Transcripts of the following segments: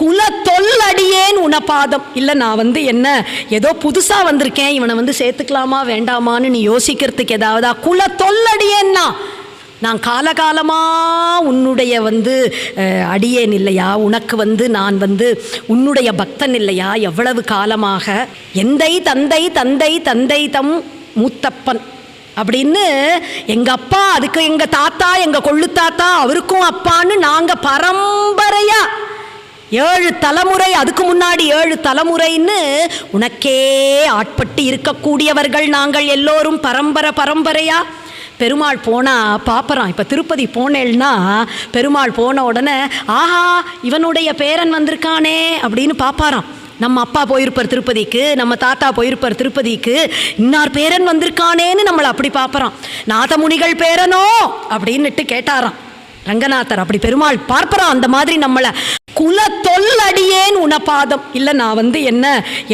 குல தொல்லடியேன் உனபாதம். இல்லை நான் வந்து என்ன ஏதோ புதுசாக வந்திருக்கேன் இவனை வந்து சேர்த்துக்கலாமா வேண்டாமான்னு நீ யோசிக்கிறதுக்கு ஏதாவதா? குல தொல்லடியேன்னா நான் காலகாலமாக உன்னுடைய வந்து அடியேன் இல்லையா? உனக்கு வந்து நான் வந்து உன்னுடைய பக்தன் இல்லையா? எவ்வளவு காலமாக? எந்தை தந்தை தந்தை தந்தை தம் மூத்தப்பன். அப்படின்னு எங்கள் அப்பா அதுக்கு எங்கள் தாத்தா எங்கள் கொள்ளு தாத்தா அவருக்கும் அப்பான்னு நாங்கள் பரம்பரையாக ஏழு தலைமுறை அதுக்கு முன்னாடி ஏழு தலைமுறைன்னு உனக்கே ஆட்பட்டு இருக்கக்கூடியவர்கள் நாங்கள் எல்லோரும் பரம்பரை பரம்பரையா. பெருமாள் போனால் பார்ப்பறான் இப்போ திருப்பதி போனேன்னா பெருமாள் போன உடனே ஆஹா இவனுடைய பேரன் வந்திருக்கானே அப்படின்னு பார்ப்பாராம் நம்ம அப்பா போயிருப்பார் திருப்பதிக்கு நம்ம தாத்தா போயிருப்பார் திருப்பதிக்கு இன்னார் பேரன் வந்திருக்கானேன்னு நம்மளை அப்படி பார்ப்பறான் நாதமுனிகள் பேரனோ? அப்படின்னுட்டு கேட்டாராம். ரங்கநாதர் அப்படி பெருமாள் பார்ப்பறான் அந்த மாதிரி நம்மளை. குல தொல்லடியேன் உனபாதம். இல்லை நான் வந்து என்ன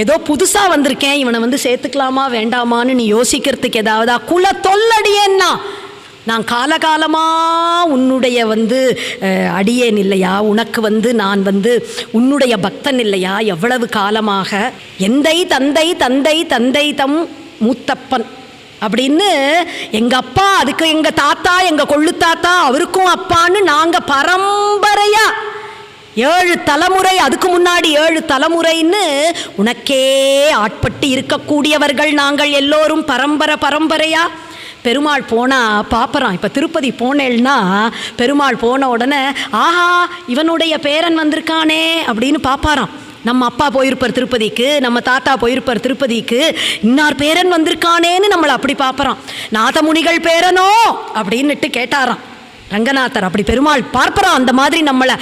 ஏதோ புதுசாக வந்திருக்கேன் இவனை வந்து சேர்த்துக்கலாமா வேண்டாமான்னு நீ யோசிக்கிறதுக்கு ஏதாவது குல தொல்லடியேன்னா நான் காலகாலமாக உன்னுடைய வந்து அடியேன் இல்லையா உனக்கு வந்து நான் வந்து உன்னுடைய பக்தன் இல்லையா எவ்வளவு காலமாக எந்தை தந்தை தந்தை தந்தை தம் மூத்தப்பன் அப்படின்னு எங்கள் அப்பா அதுக்கு எங்கள் தாத்தா எங்கள் கொள்ளு தாத்தா அவருக்கும் அப்பான்னு நாங்கள் பரம்பரையாக ஏழு தலைமுறை அதுக்கு முன்னாடி ஏழு தலைமுறைன்னு உனக்கே ஆட்பட்டு இருக்கக்கூடியவர்கள் நாங்கள் எல்லோரும் பரம்பரை பரம்பரையா. பெருமாள் போனால் பார்ப்பறான் இப்போ திருப்பதி போனேன்னா பெருமாள் போன உடனே ஆஹா இவனுடைய பேரன் வந்திருக்கானே அப்படின்னு பார்ப்பாராம் நம்ம அப்பா போயிருப்பார் திருப்பதிக்கு நம்ம தாத்தா போயிருப்பார் திருப்பதிக்கு இன்னார் பேரன் வந்திருக்கானேன்னு நம்மளை அப்படி பார்ப்பறான் நாதமுனிகள் பேரனோ? அப்படின்னுட்டு கேட்டாராம். ரங்கநாதர் அப்படி பெருமாள் பார்ப்பறான் அந்த மாதிரி நம்மளை.